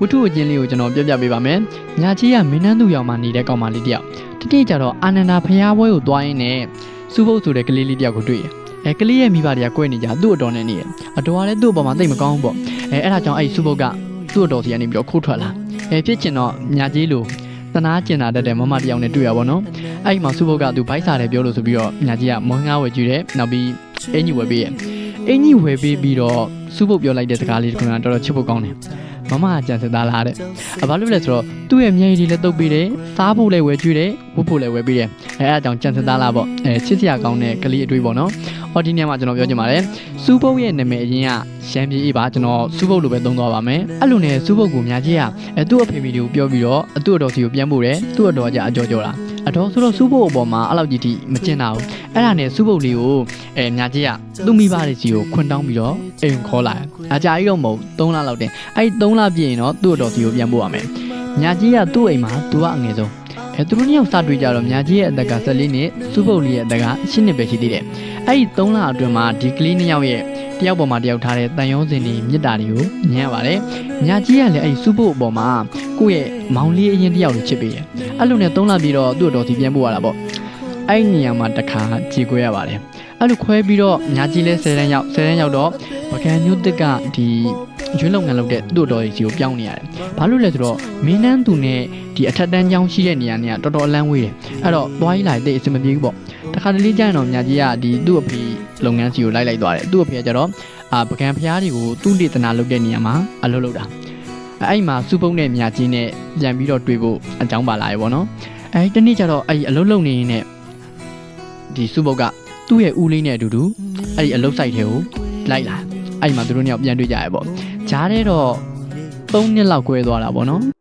ဝတ္ထုအချင်းလေးကိုကျွန်တော်ပြောပြပေးပါမယ်ညာကြီးကမင်းနှန်းသူရောင်မှနေတဲ့ကောင်မလေးတယောက်တတိကျတော့အာနန္ဒာဖျားပွဲကိုသွားရင်းနဲ့စူပုတ်ဆိုတဲ့ကလေးလေးတယောက်ကိုတွေ့ရအဲကလေးရဲ့မိဘတွေကကွဲနေကြသူ့အတော်နဲ့နေရအတော်ကလည်းသူ့အပေါ်မှာတိတ်မကောင်းဘူးပေါ့အဲအဲ့ဒါကြောင့်အဲ့စူပုတ်ကသူ့အတော်စီကနေပြီးတော့ခိုးထွက်လာအဲဖြစ်ချင်တော့ညာကြီးလိုတနာကျင်တာတတ်တဲ့မမတယောက်နဲ့တွေ့ရပါတော့အဲ့ဒီမှာစူပုတ်ကသူဘိုက်စာတယ်ပြောလို့ဆိုပြီးတော့ညာကြီးကမွန်ငါဝယ်ကြည့်တယ်နောက်ပြီးအင်ကြီးဝယ်ပေးရအင်ကြီးဝယ်ပေးပြီးတော့စူပုတ်ပြောလိုက်တဲ့စကားလေးတခုကတော်တော်ချစ်ဖို့ကောင်းတယ် မမကကြံစည်သားလားတဲ့အဘာလို့လဲဆိုတော့သူ့ရဲ့မျက်ရည်တွေလည်းတုပ်ပေးတယ်စားဖို့လည်းဝယ်ကြည့်တယ်ဝတ်ဖို့လည်းဝယ်ပေးတယ်အဲအဲ့ဒါကြောင့်ကြံစည်သားလားပေါ့အဲချစ်စရာကောင်းတဲ့ကလေးအတွေ့ပေါ့နော်ဟောဒီနေ့မှာကျွန်တော်ပြောချင်ပါတယ်စူပုတ်ရဲ့နာမည်အရင်ကရှမ်းပြည်အေးပါကျွန်တော်စူပုတ်လိုပဲသုံးသွားပါမယ်အဲ့လိုနဲ့စူပုတ်ကိုများကြီးကအဲသူ့အဖေမိတွေကိုပြောပြီးတော့အတူအတော်စီကိုပြန်ပို့တယ်သူ့အတော်ကအကြောကြောတာ အတော်ဆိုတော့စူပုတ်အပေါ်မှာအဲ့လောက်ကြီးထိမကျင်တာဘူးအဲ့ဒါနဲ့စူပုတ်လေးကိုအဲများကြီးကသူ့မိဘတွေစီကိုခွန်တောင်းပြီးတော့အိမ်ခေါ်လာတယ်အကြာကြီးတော့မဟုတ်3လလောက်တင်အဲ့ဒီ3လပြည့်ရင်တော့သူ့အတော်စီကိုပြန်ပို့ရမယ်ညာကြီးကသူ့အိမ်မှာသူကအငယ်ဆုံးအဲသူတို့နှစ်ယောက်စတွေ့ကြတော့ညာကြီးရဲ့အသက်က14နှစ်စူပုတ်လေးရဲ့အသက်က10နှစ်ပဲရှိသေးတယ်အဲ့ဒီ3လအတွင်းမှာဒီကလေးနှစ်ယောက်ရဲ့တယောက်ပေါ်မှာတယောက်ထားတဲ့တန်ရုံးစင်တွေမြစ်တာတွေကိုမြင်ရပါတယ်ညာကြီးကလည်းအဲ့ဒီစူပုတ်အပေါ်မှာ ကိုယ့်ရဲ့မောင်လေးအရင်တယောက်ကိုချစ်ပေးတယ်အဲ့လိုနဲ့3လပြီးတော့သူ့အတော်စီပြန်ပို့ရတာပေါ့အဲ့ဒီနေရာမှာတစ်ခါကြေခွဲရပါတယ်အဲ့လိုခွဲပြီးတော့ညာကြီးလဲ10တန်းရောက်10တန်းရောက်တော့ပကံညွတ်တက်ကဒီရွေးလုံငန်းလုပ်တဲ့သူ့အတော်ကြီးကိုပြောင်းနေရတယ်ဘာလို့လဲဆိုတော့မင်းနှန်းသူနဲ့ဒီအထက်တန်းကျောင်းရှိတဲ့နေရာနဲ့ကတော်တော်အလန်းဝေးတယ်အဲ့တော့သွားရေးလာတဲ့အဆင်မပြေဘူးပေါ့တခါတလေကျရင်တော့ညာကြီးကဒီသူ့အဖေလုပ်ငန်းစီကိုလိုက်လိုက်သွားတယ်သူ့အဖေကကျတော့အာပကံဖျားတွေကိုသူ့ဒေသနာလုပ်တဲ့နေရာမှာအလုပ်လုပ်တာ အဲ့အဲ့မှာစူပုံးနဲ့မြာကြီးနဲ့ပြန်ပြီးတော့တွေ့ဖို့အကြောင်းပါလာရေပေါ့နော်အဲ့ဒီတနေ့ကျတော့အဲ့ဒီအလုပ်လုပ်နေရင်နဲ့ဒီစူပုတ်ကသူ့ရဲ့ဦးလေးနဲ့အတူတူအဲ့ဒီအလုပ်ဆိုင်ထဲကိုလိုက်လာအဲ့ဒီမှာသူတို့နှစ်ယောက်ပြန်တွေ့ကြရပေါ့ဂျားတဲ့တော့3နှစ်လောက်꿰သွားတာပေါ့နော်